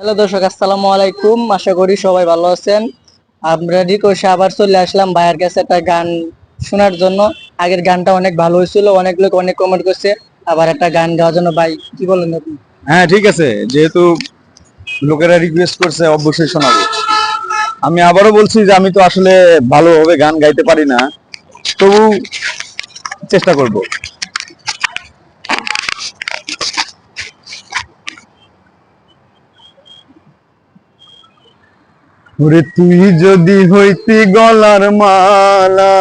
Hello দর্শক, আসসালামু আলাইকুম। আশা করি সবাই ভালো আছেন। আমরা রিকোশে আবার চলে আসলাম ভাইয়ের কাছে একটা গান শোনার জন্য। আগের গানটা অনেক ভালো হয়েছিল, অনেক লোক অনেক কমেন্ট করছে। আবার একটা গান গাওয়ার জন্য, ভাই, কি বলেন আপনি? হ্যাঁ ঠিক আছে। যেহেতু লোকেরা রিকোয়েস্ট করছে, অবশ্যই শোনাবো। আমি আবারও বলছি যে, আমি তো আসলে ভালোভাবে গান গাইতে পারি না। তবু চেষ্টা করব। ওরে তুই যদি হইতি গলার মালা,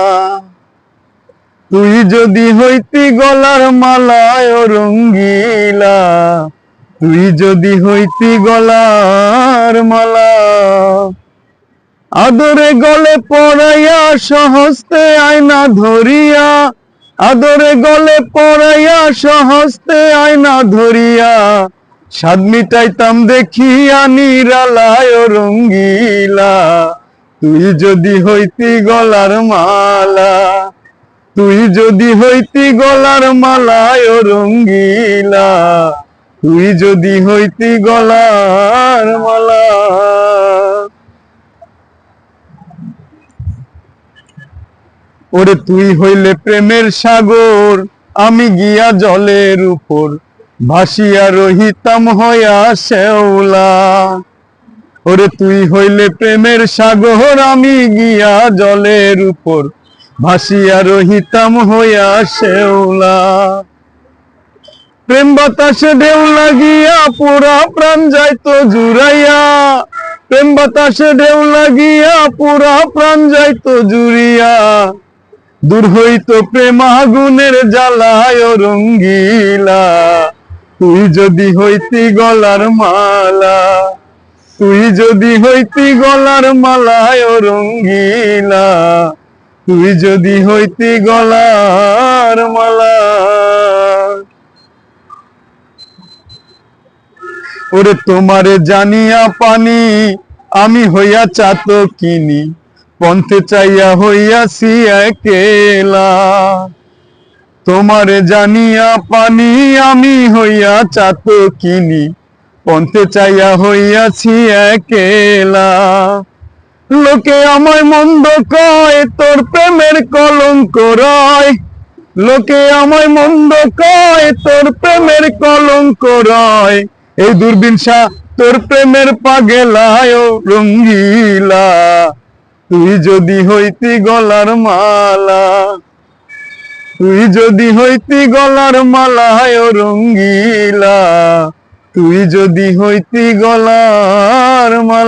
তুই যদি হইতি গলার মালায় রঙ্গিলা, তুই যদি হইতি গলার মালা, আদরে গলে পড়াইয়া সহস্তে আয়না ধরিয়া, আদরে গলে পড়াইয়া সহস্তে আয়না ধরিয়া স্বাদ মিটাইতাম দেখিয়া নিরালায় রঙ্গিলা। তুই যদি হইতি গলার মালা, তুই যদি হইতি গলার মালায় রঙ্গিলা। তুই যদি হইতি গলার মালা। ওরে তুই হইলে প্রেমের সাগর, আমি গিয়া জলের উপর ভাসিয়া রহিতাম হইয়া শেওলা ওরে তুই হইলে প্রেমের সাগর, আমি গিয়া জলের উপর। ভাসিয়া রহিতাম হইয়া শেওলা প্রেম বাতাসে ঢেউ লাগিয়া, পুরা প্রাণ যাইতো জুড়াইয়া। প্রেম বাতাসে ঢেউ লাগিয়া, পুরা প্রাণ যাইতো জুড়িয়া। দূর হইতো প্রেম আগুনের জ্বালায় রঙ্গিলা। তুই যদি হইতি গলার মালা, তুই যদি হইতি গলার মালায় রঙ্গিলা, তুই যদি হইতি গলার মালা। ওরে তোমারে জানিয়া পানি, আমি হইয়া চাত কিনি পন্থে চাইয়া হইয়াছি একেলা। তোমারে জানিয়া পানি আমি হইয়া চাত কিনি পন্থে চাইয়া হইয়াছি একেলা। লোকে আমায় মন্দ কয়, তোর প্রেমের কলঙ্ক রয়। লোকে আমায় মন্দ কয়, তোর প্রেমের কলঙ্ক রয়। এই দুর্বিনসা তোর প্রেমের পাগেলায় রঙ্গিলা। তুই যদি হইতি গলার মালা তুই যদি হইতি গলার মালায় রঙ্গিলা। তুই যদি হইতি গলার মালা